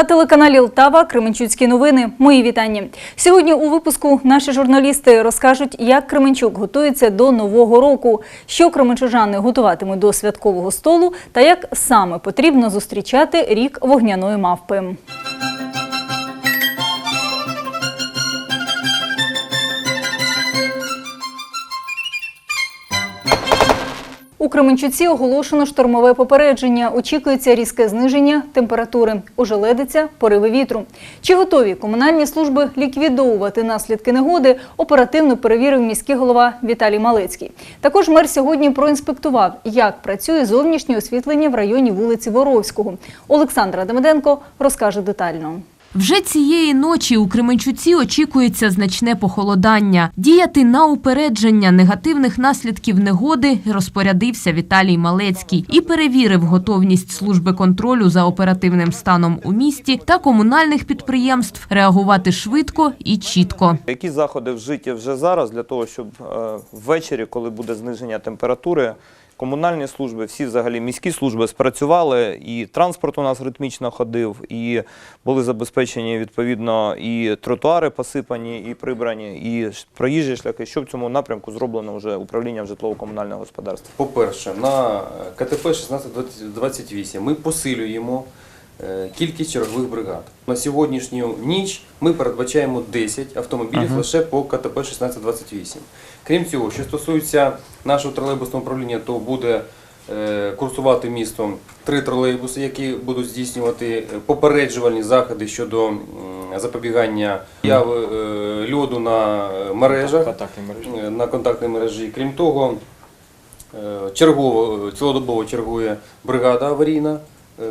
На телеканалі Лтава Кременчуцькі новини. Мої вітання. Сьогодні у випуску наші журналісти розкажуть, як Кременчук готується до нового року, що кременчужани готуватимуть до святкового столу та як саме потрібно зустрічати рік вогняної мавпи. Кременчуці оголошено штормове попередження. Очікується різке зниження температури. Ожеледиться пориви вітру. Чи готові комунальні служби ліквідовувати наслідки негоди? Оперативно перевірив міський голова Віталій Малецький. Також мер сьогодні проінспектував, як працює зовнішнє освітлення в районі вулиці Воровського. Олександра Демиденко розкаже детально. Вже цієї ночі у Кременчуці очікується значне похолодання. Діяти на упередження негативних наслідків негоди розпорядився Віталій Малецький і перевірив готовність служби контролю за оперативним станом у місті та комунальних підприємств реагувати швидко і чітко. Які заходи вжиті вже зараз для того, щоб е, ввечері, коли буде зниження температури, комунальні служби, всі взагалі міські служби спрацювали, і транспорт у нас ритмічно ходив, і були забезпечені відповідно і тротуари посипані, і прибрані, і проїжджі шляхи. Що в цьому напрямку зроблено вже управлінням житлово-комунального господарства? По-перше, на КТП 1628 ми посилюємо е, кількість чергових бригад. На сьогоднішню ніч ми передбачаємо 10 автомобілів лише по КТП 1628. Крім цього, що стосується нашого тролейбусного управління, то буде е, курсувати містом три тролейбуси, які будуть здійснювати е, попереджувальні заходи щодо запобігання яви е, льоду на мережах, на контактній мережі. Крім того, Чергово, цілодобово чергує бригада аварійна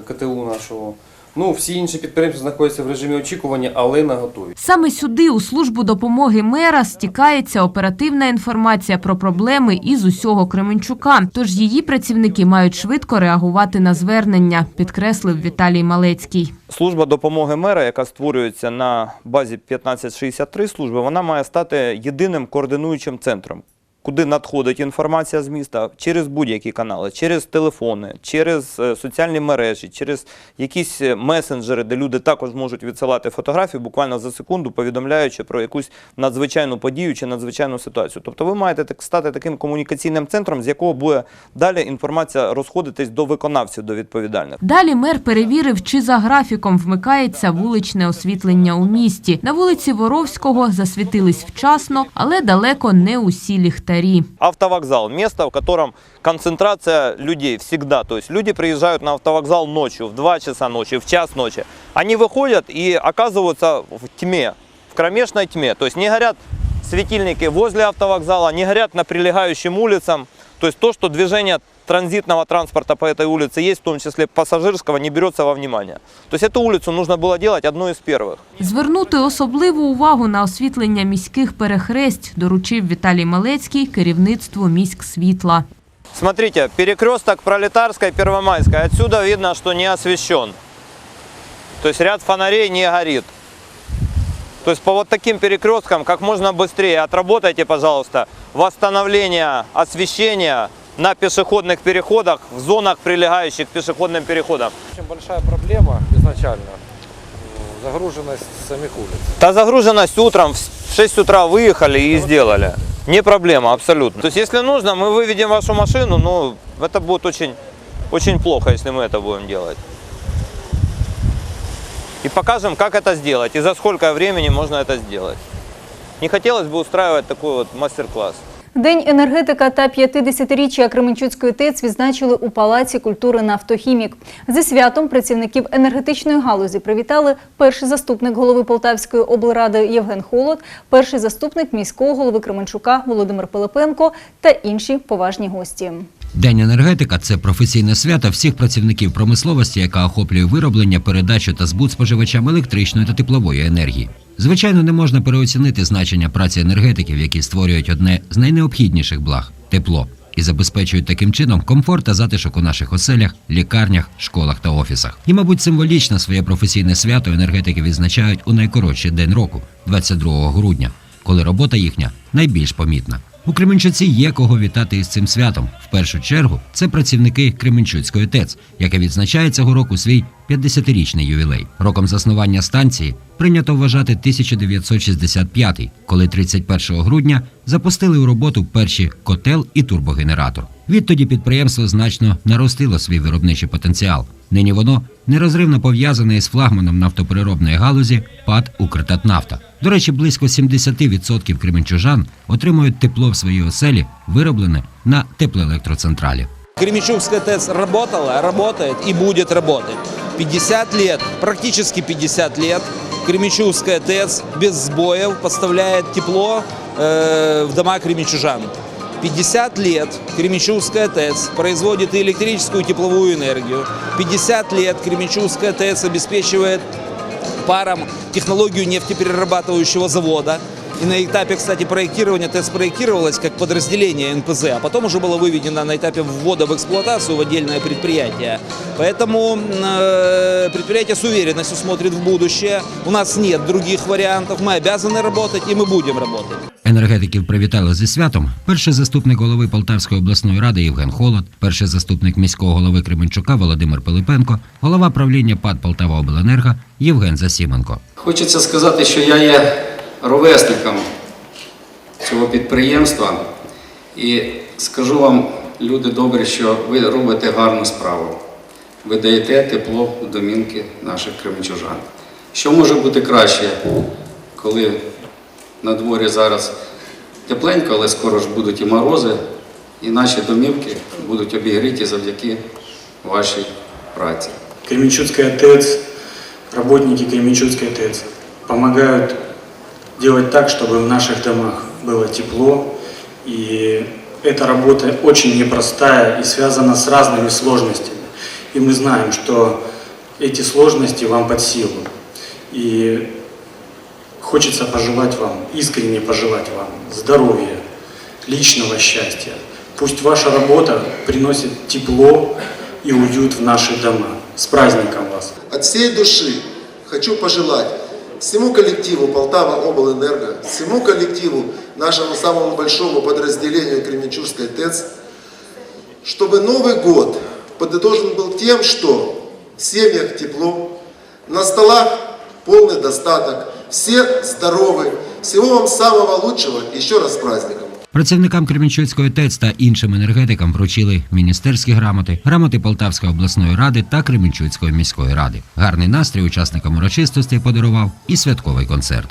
КТУ нашого. Ну, всі інші підприємства знаходяться в режимі очікування, але на готові. Саме сюди, у службу допомоги мера, стікається оперативна інформація про проблеми із усього Кременчука. Тож її працівники мають швидко реагувати на звернення, підкреслив Віталій Малецький. Служба допомоги мера, яка створюється на базі 1563 служби, вона має стати єдиним координуючим центром, куди надходить інформація з міста через будь-які канали, через телефони, через е, соціальні мережі, через якісь е, месенджери, де люди також можуть відсилати фотографії буквально за секунду, повідомляючи про якусь надзвичайну подію чи надзвичайну ситуацію. Тобто ви маєте так стати таким комунікаційним центром, з якого буде далі інформація розходитись до виконавців, до відповідальних. Далі мер перевірив, чи за графіком вмикається вуличне освітлення у місті. На вулиці Воровського засвітились вчасно, але далеко не усі ліхтарі. Автовокзал – место, в котором концентрация людей всегда. То есть люди приезжают на автовокзал ночью, в 2 часа ночи, в час ночи. Они выходят и оказываются в тьме, в кромешной тьме. То есть не горят светильники возле автовокзала, не горят на прилегающим улицам. То есть то, что движение транзитного транспорта по этой улице есть, в том числе пассажирского, не берется во внимание. То есть эту улицу нужно было делать одной из первых. Звернути особливу увагу на освітлення міських перехресть доручив Віталій Малецький керівництву міськсвітла. Смотрите, перекресток Пролетарской, Первомайской. Отсюда видно, что не освещен. То есть ряд фонарей не горит. То есть по вот таким перекресткам как можно быстрее отработайте, пожалуйста, восстановление освещения на пешеходных переходах, в зонах, прилегающих к пешеходным переходам. Очень большая проблема изначально загруженность самих улиц. Та загруженность утром в 6 утра выехали и сделали. Не проблема, абсолютно. То есть если нужно, мы выведем вашу машину, но это будет очень, очень плохо, если мы это будем делать. И покажем, как это сделать и за сколько времени можно это сделать. Не хотелось бы устраивать такой вот мастер-класс. День енергетика та 50-річчя Кременчуцької ТЕЦ відзначили у Палаці культури «Нафтохімік». Зі святом працівників енергетичної галузі привітали перший заступник голови Полтавської облради Євген Холод, перший заступник міського голови Кременчука Володимир Пилипенко та інші поважні гості. День енергетика це професійне свято всіх працівників промисловості, яка охоплює вироблення, передачу та збут споживачам електричної та теплової енергії. Звичайно, не можна переоцінити значення праці енергетиків, які створюють одне з найнеобхідніших благ тепло, і забезпечують таким чином комфорт та затишок у наших оселях, лікарнях, школах та офісах. І, мабуть, символічно своє професійне свято енергетики відзначають у найкоротший день року 22 грудня, коли робота їхня найбільш помітна. У Кременчуці є кого вітати із цим святом. В першу чергу це працівники Кременчуцької ТЕЦ, яка відзначає цього року свій 50-річний ювілей. Роком заснування станції прийнято вважати 1965, коли 31 грудня запустили у роботу перші котел і турбогенератор. Відтоді підприємство значно наростило свій виробничий потенціал. Нині воно нерозривно пов'язане із флагманом нафтопереробної галузі ПАД «Укртатнафта». До речі, близько 70% кременчужан отримують тепло в своїй оселі, вироблене на теплоелектроцентралі. Кременчугская ТЭЦ работала, работает и будет работать. 50 лет, практически 50 лет Кременчугская ТЭЦ без сбоев поставляет тепло э, в дома кременчужан. 50 лет Кременчугская ТЭЦ производит и электрическую и тепловую энергию. 50 лет Кременчугская ТЭЦ обеспечивает паром технологию нефтеперерабатывающего завода. И на этапе, кстати, проектирования ТЭЦ проектировалась как подразделение НПЗ, а потом уже было выведено на этапе ввода в эксплуатацию в отдельное предприятие. Поэтому э, предприятие с уверенностью смотрит в будущее. У нас нет других вариантов. Мы обязаны работать и мы будем работать. Енергетиків привітали зі святом. Перший заступник голови Полтавської обласної ради Євген Холод, перший заступник міського голови Кременчука Володимир Пилипенко, голова правління ПАД Полтава Обленерго Євген Засіменко. Хочеться сказати, що я є ровесником цього підприємства і скажу вам, люди добрі, що ви робите гарну справу. Ви даєте тепло в домінки наших кременчужан. Що може бути краще, коли на дворі зараз тепленько, але скоро ж будуть і морози, і наші домівки будуть обігріті завдяки вашій праці. Кременчуцкая ТЭЦ, работники Кременчуцкой ТЭЦ помогают делать так, чтобы в наших домах было тепло. И эта работа очень непростая и связана с разными сложностями. И мы знаем, что эти сложности вам под силу. И хочется пожелать вам, искренне пожелать вам здоровья, личного счастья. Пусть ваша работа приносит тепло и уют в наши дома. С праздником вас! От всей души хочу пожелать всему коллективу Полтава Облэнерго, всему коллективу нашему самому большому подразделению Кременчужской ТЭЦ, чтобы Новый год подытожен был тем, что в семьях тепло, на столах полный достаток, все здоровы. Всего вам самого лучшего, еще раз с праздником! Працівникам Кременчуцької ТЕЦ та іншим енергетикам вручили міністерські грамоти, грамоти Полтавської обласної ради та Кременчуцької міської ради. Гарний настрій учасникам урочистості подарував і святковий концерт.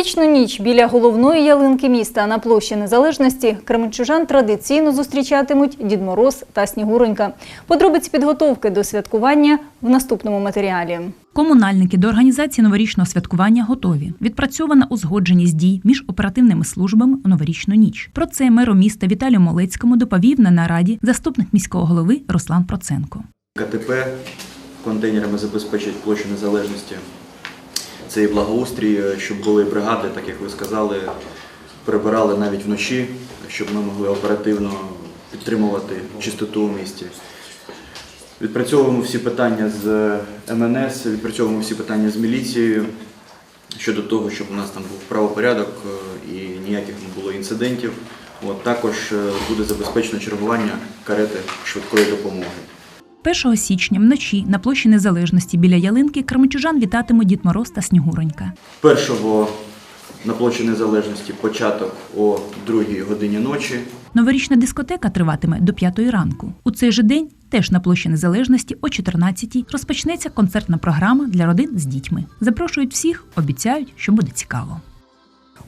Новорічну ніч біля головної ялинки міста на площі Незалежності кременчужан традиційно зустрічатимуть Дід Мороз та Снігуронька. Подробиці підготовки до святкування в наступному матеріалі. Комунальники до організації новорічного святкування готові. Відпрацьована узгодженість дій між оперативними службами у новорічну ніч. Про це меру міста Віталію Молецькому доповів на нараді заступник міського голови Руслан Проценко. КТП контейнерами забезпечать площу незалежності. Це і благоустрій, е, щоб були бригади, так як ви сказали, прибирали навіть вночі, щоб ми могли оперативно підтримувати чистоту у місті. Відпрацьовуємо всі питання з МНС, відпрацьовуємо всі питання з міліцією щодо того, щоб у нас там був правопорядок е, і ніяких не було інцидентів. От, також е, буде забезпечено чергування карети швидкої допомоги. 1 січня вночі на площі Незалежності біля ялинки кременчужан вітатимуть Дід Мороз та Снігуронька. Першого на площі Незалежності початок о 2 годині ночі. Новорічна дискотека триватиме до 5 ранку. У цей же день теж на площі Незалежності о 14 розпочнеться концертна програма для родин з дітьми. Запрошують всіх, обіцяють, що буде цікаво.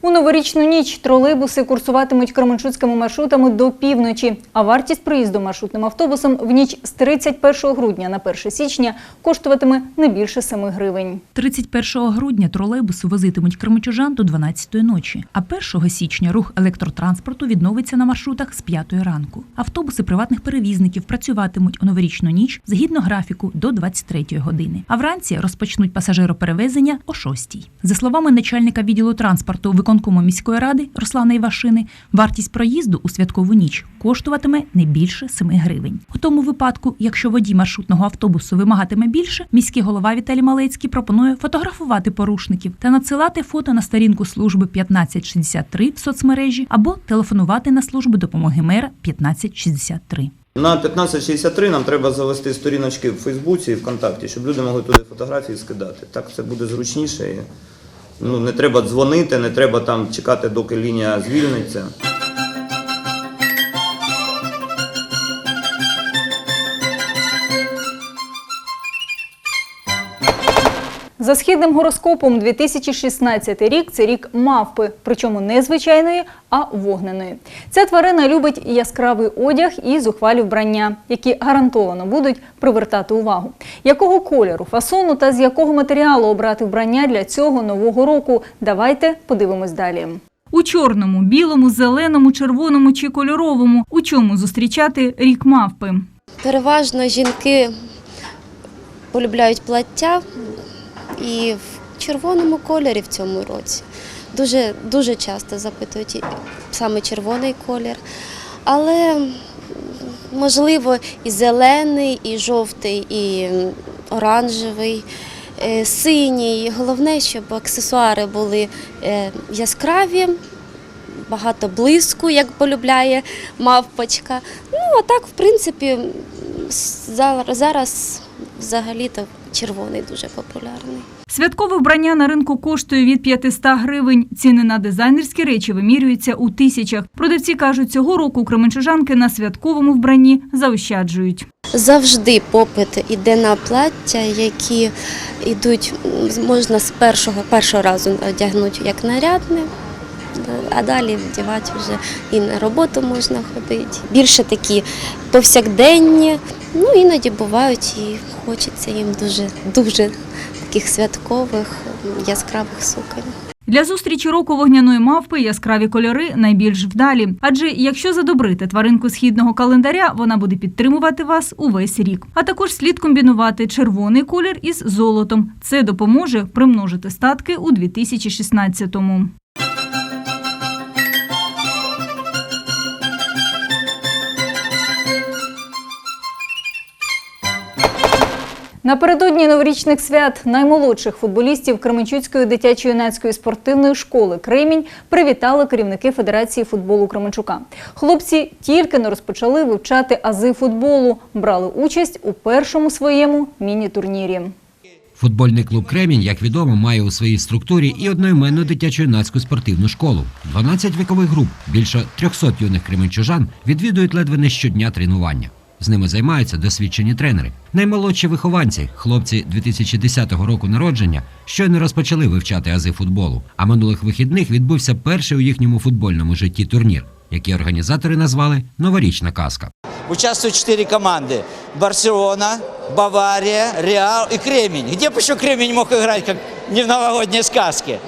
У новорічну ніч тролейбуси курсуватимуть кременчуцькими маршрутами до півночі, а вартість проїзду маршрутним автобусом в ніч з 31 грудня на 1 січня коштуватиме не більше 7 гривень. 31 грудня тролейбуси возитимуть кременчужан до 12 ночі, а 1 січня рух електротранспорту відновиться на маршрутах з 5 ранку. Автобуси приватних перевізників працюватимуть у новорічну ніч згідно графіку до 23 години, а вранці розпочнуть пасажироперевезення о 6. За словами начальника відділу транспорту виконкому міської ради Руслана Івашини, вартість проїзду у святкову ніч коштуватиме не більше 7 гривень. У тому випадку, якщо водій маршрутного автобусу вимагатиме більше, міський голова Віталій Малецький пропонує фотографувати порушників та надсилати фото на сторінку служби 1563 в соцмережі або телефонувати на службу допомоги мера 1563. На 1563 нам треба завести сторіночки в Фейсбуці і ВКонтакті, щоб люди могли туди фотографії скидати. Так це буде зручніше. Ну, не треба дзвонити, не треба там чекати, доки лінія звільниться. За східним гороскопом 2016 рік це рік мавпи, причому не звичайної, а вогненої. Ця тварина любить яскравий одяг і зухвалі вбрання, які гарантовано будуть привертати увагу. Якого кольору, фасону та з якого матеріалу обрати вбрання для цього нового року? Давайте подивимось далі. У чорному, білому, зеленому, червоному чи кольоровому. У чому зустрічати рік мавпи? Переважно жінки полюбляють плаття і в червоному кольорі в цьому році. Дуже, дуже часто запитують саме червоний колір. Але можливо і зелений, і жовтий, і оранжевий, е, синій. Головне, щоб аксесуари були е, яскраві, багато блиску, як полюбляє мавпочка. Ну, а так, в принципі, зараз- зараз взагалі-то червоний дуже популярний. Святкове вбрання на ринку коштує від 500 гривень. Ціни на дизайнерські речі вимірюються у тисячах. Продавці кажуть, цього року кременчужанки на святковому вбранні заощаджують. Завжди попит іде на плаття, які йдуть, можна з першого, першого разу одягнути як нарядне, а далі вдягати вже і на роботу можна ходити. Більше такі повсякденні, ну іноді бувають і хочеться їм дуже, дуже таких святкових яскравих суконь. Для зустрічі року вогняної мавпи яскраві кольори найбільш вдалі. Адже якщо задобрити тваринку східного календаря, вона буде підтримувати вас увесь рік. А також слід комбінувати червоний колір із золотом. Це допоможе примножити статки у 2016-му. Напередодні новорічних свят наймолодших футболістів Кременчуцької дитячо-юнацької спортивної школи Кремінь привітали керівники Федерації футболу Кременчука. Хлопці тільки не розпочали вивчати ази футболу, брали участь у першому своєму міні-турнірі. Футбольний клуб Кремінь, як відомо, має у своїй структурі і одноіменну дитячо-юнацьку спортивну школу. 12 вікових груп, більше 300 юних кременчужан відвідують ледве не щодня тренування. З ними займаються досвідчені тренери. Наймолодші вихованці, хлопці 2010 року народження, щойно розпочали вивчати ази футболу. А минулих вихідних відбувся перший у їхньому футбольному житті турнір, який організатори назвали Новорічна казка. Участвуют четыре команды. Барселона, Бавария, Реал и Кремень. Где бы еще Кремень мог играть, как не в новогодней сказке?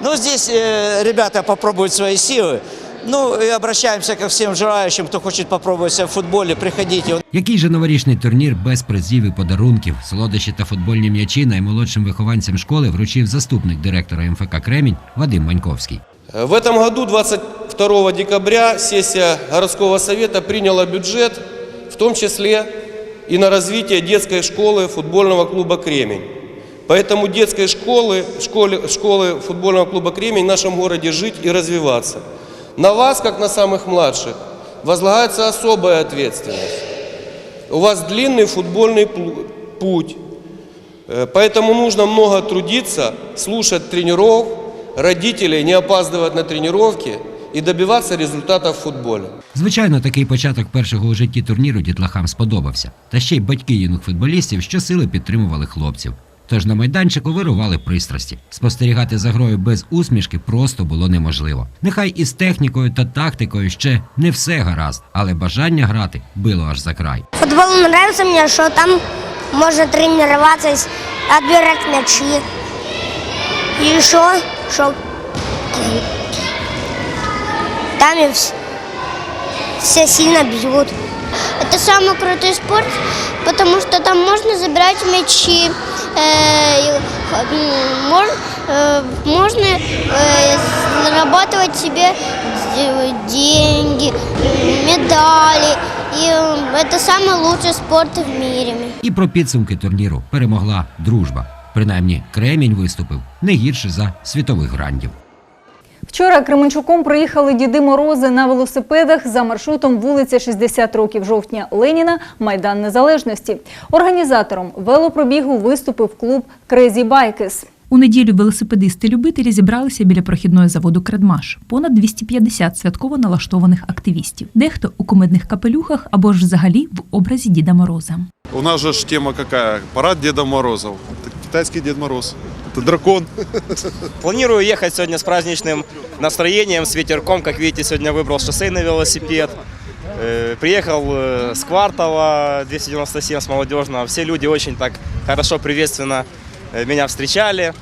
Ну, здесь э, ребята попробуют свои силы. Ну, и обращаемся ко всем желающим, кто хочет попробовать себя в футболе, приходите. Який же новорічний турнір без призів і подарунків, солодощі та футбольні м'ячі наймолодшим вихованцям школи вручив заступник директора МФК Кремінь Вадим Маньковський. В этом году, 22 декабря, сессия городского совета приняла бюджет, в том числе и на развитие детской школы футбольного клуба «Кремень». Поэтому детской школы, школы, школы футбольного клуба «Кремень» в нашем городе жить и развиваться. На вас, как на самых младших, возлагается особая ответственность. У вас длинный футбольный плу- путь, Э, поэтому нужно много трудиться, слушать тренеров, родителей, не опаздывать на тренировки и добиваться результатов в футболе. Звичайно, такий початок першого у житті турніру дітлахам сподобався. Та ще й батьки юних футболістів щосили підтримували хлопців. Тож на майданчику вирували пристрасті. Спостерігати за грою без усмішки просто було неможливо. Нехай із технікою та тактикою ще не все гаразд, але бажання грати било аж за край. Футбол нравится мне, что там можно тренироваться, отбирать мячи. И еще, что там все сильно бьют. Это самый крутой спорт, потому что там можно забирать мячи, э, и, м, мож- э, можно э, зарабатывать себе э, деньги, э, медали. И э, это самый лучший спорт в мире. І про підсумки турніру перемогла дружба. Принаймні, Кремінь виступив не гірше за світових грандів. Вчора Кременчуком проїхали Діди Морози на велосипедах за маршрутом вулиця 60 років жовтня Леніна, Майдан Незалежності. Організатором велопробігу виступив клуб Крезі Байкес. У неділю велосипедисти-любителі зібралися біля прохідного заводу Кредмаш. Понад 250 святково налаштованих активістів. Дехто у кумедних капелюхах або ж взагалі в образі Діда Мороза. У нас же ж тема какая? Парад Деда Морозов. Это китайский Дед Мороз Это дракон. Планирую ехать сегодня с праздничным настроением, с ветерком. Как видите, сегодня выбрал шоссейный велосипед. Э, Приехал э, с Квартала 297 с молодежного. Все люди очень так хорошо, приветственно э, меня встречали.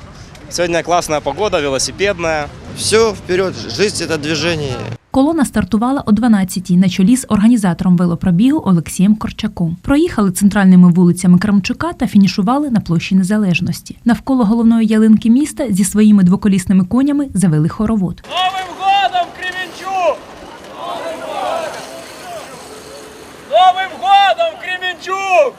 Сегодня классная погода, велосипедная. Все, вперед, жизнь это движение. Колона стартувала о 12-й на чолі з організатором велопробігу Олексієм Корчаком. Проїхали центральними вулицями Крамчука та фінішували на площі Незалежності. Навколо головної ялинки міста зі своїми двоколісними конями завели хоровод. Новым годом, Кременчуг! Новым годом, Кременчуг!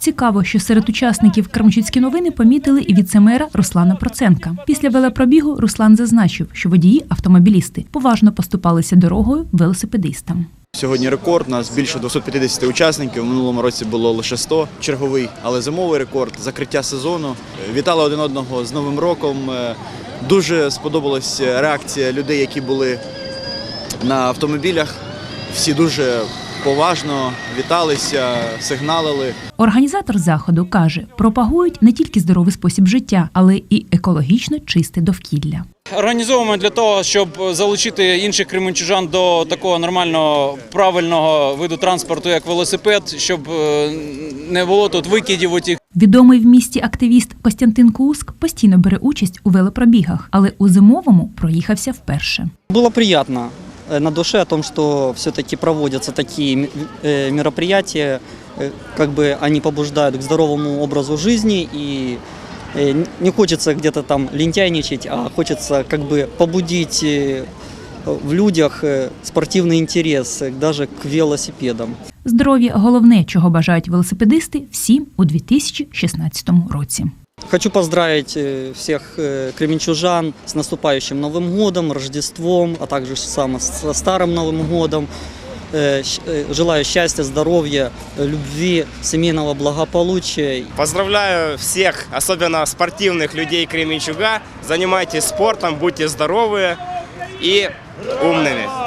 Цікаво, що серед учасників Крамчуцькі новини помітили і віцемера Руслана Проценка. Після велопробігу Руслан зазначив, що водії автомобілісти поважно поступалися дорогою велосипедистам. Сьогодні рекорд. У нас більше 250 учасників. У минулому році було лише 100 черговий, але зимовий рекорд закриття сезону. Вітали один одного з Новим роком. Е, Дуже сподобалась реакція людей, які були на автомобілях. Всі дуже поважно віталися, сигналили. Організатор заходу каже, пропагують не тільки здоровий спосіб життя, але і екологічно чисте довкілля. Організовуємо для того, щоб залучити інших кременчужан до такого нормального правильного виду транспорту, як велосипед, щоб е, не було тут викидів отіх. Відомий в місті активіст Костянтин Куск постійно бере участь у велопробігах, але у зимовому проїхався вперше. Было приятно э, на душе о том, что все-таки проводятся такие м- э, мероприятия, э, как бы они побуждают к здоровому образу жизни и э, н- не хочется где-то там лентяйничать, а хочется как бы побудить э, в людях э, спортивный интерес э, даже к велосипедам. Здоров'я головне, чого бажають велосипедисти всім у 2016 році. Хочу поздравить э, всех э, кременчужан с наступающим Новым годом, Рождеством, а также само со Старым Новым годом. Э, щ- э, Желаю счастья, здоровья, э, любви, семейного благополучия. Поздравляю всех, особенно спортивных людей Кременчуга. Занимайтесь спортом, будьте здоровы и умными.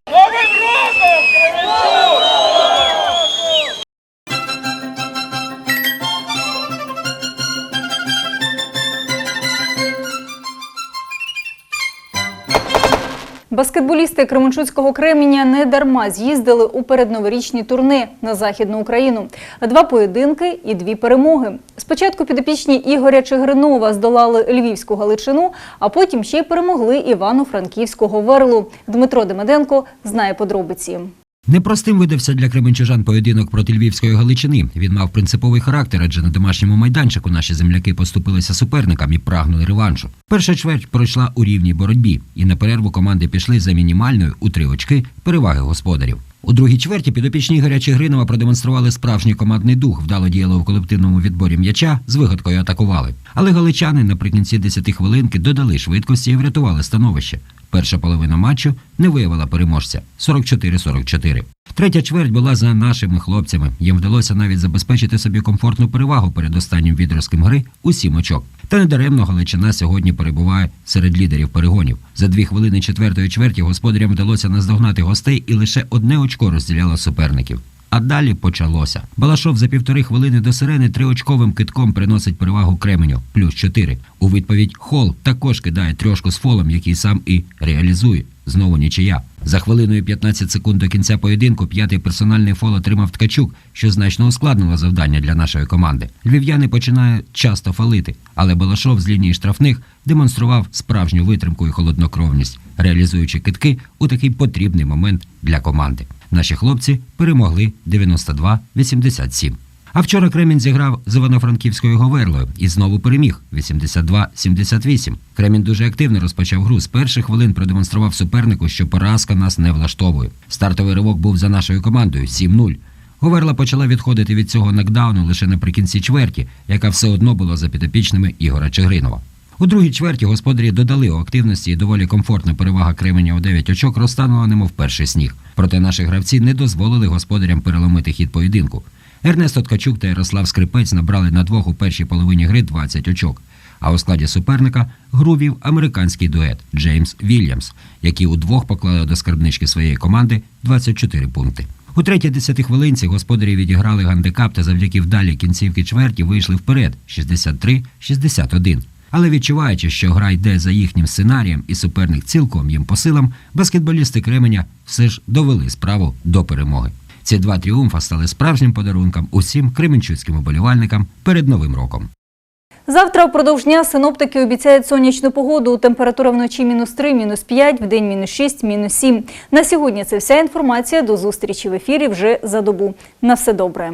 Баскетболісти Кременчуцького Кременя не дарма з'їздили у передноворічні турни на Західну Україну. Два поєдинки і дві перемоги. Спочатку підопічні Ігоря Чигиринова здолали Львівську Галичину, а потім ще й перемогли Івано-Франківського Верлу. Дмитро Демеденко знає подробиці. Непростим видався для кременчужан поєдинок проти Львівської Галичини. Він мав принциповий характер, адже на домашньому майданчику наші земляки поступилися суперникам і прагнули реваншу. Перша чверть пройшла у рівній боротьбі, і на перерву команди пішли за мінімальною у три очки переваги господарів. У другій чверті підопічні Ігоря Чигринова продемонстрували справжній командний дух, вдало діяли у колективному відборі м'яча, з вигадкою атакували. Але галичани наприкінці 10 хвилинки додали швидкості і врятували становище. Перша половина матчу не виявила переможця 44-44. Третя чверть була за нашими хлопцями. Їм вдалося навіть забезпечити собі комфортну перевагу перед останнім відрозком гри у сім очок. Та недаремно Галичина сьогодні перебуває серед лідерів перегонів. За дві хвилини четвертої чверті господарям вдалося наздогнати гостей, і лише одне очко розділяло суперників. А далі почалося. Балашов за півтори хвилини до сирени триочковим китком приносить перевагу Кременю плюс 4. У відповідь Хол також кидає трьошку з фолом, який сам і реалізує. Знову нічия. За хвилиною 15 секунд до кінця поєдинку п'ятий персональний фол отримав Ткачук, що значно ускладнило завдання для нашої команди. Львів'яни починають часто фалити, але Балашов з лінії штрафних демонстрував справжню витримку і холоднокровність, реалізуючи китки у такий потрібний момент для команди. Наші хлопці перемогли 92-87. А вчора Кремінь зіграв з Івано-Франківською Говерлою і знову переміг 82-78. Кремінь дуже активно розпочав гру. З перших хвилин продемонстрував супернику, що поразка нас не влаштовує. Стартовий ривок був за нашою командою 7-0. Говерла почала відходити від цього нокдауну лише наприкінці чверті, яка все одно була за підопічними Ігора Чигринова. У другій чверті господарі додали у активності і доволі комфортна перевага Кременя у 9 очок розтанула немов перший сніг. Проте наші гравці не дозволили господарям переломити хід поєдинку. Ернесто Ткачук та Ярослав Скрипець набрали на двох у першій половині гри 20 очок. А у складі суперника гру вів американський дует Джеймс Вільямс, які удвох поклали до скарбнички своєї команди 24 пункти. У третій десятихвилинці господарі відіграли гандикап та завдяки вдалій кінцівки чверті вийшли вперед 63-61. Але відчуваючи, що гра йде за їхнім сценарієм і суперник цілком їм по силам, баскетболісти Кременя все ж довели справу до перемоги. Ці два тріумфа стали справжнім подарунком усім кременчуцьким уболівальникам перед новим роком. Завтра впродовж дня синоптики обіцяють сонячну погоду. Температура вночі мінус 3, мінус 5, в день мінус 6, мінус 7. На сьогодні це вся інформація. До зустрічі в ефірі вже за добу. На все добре.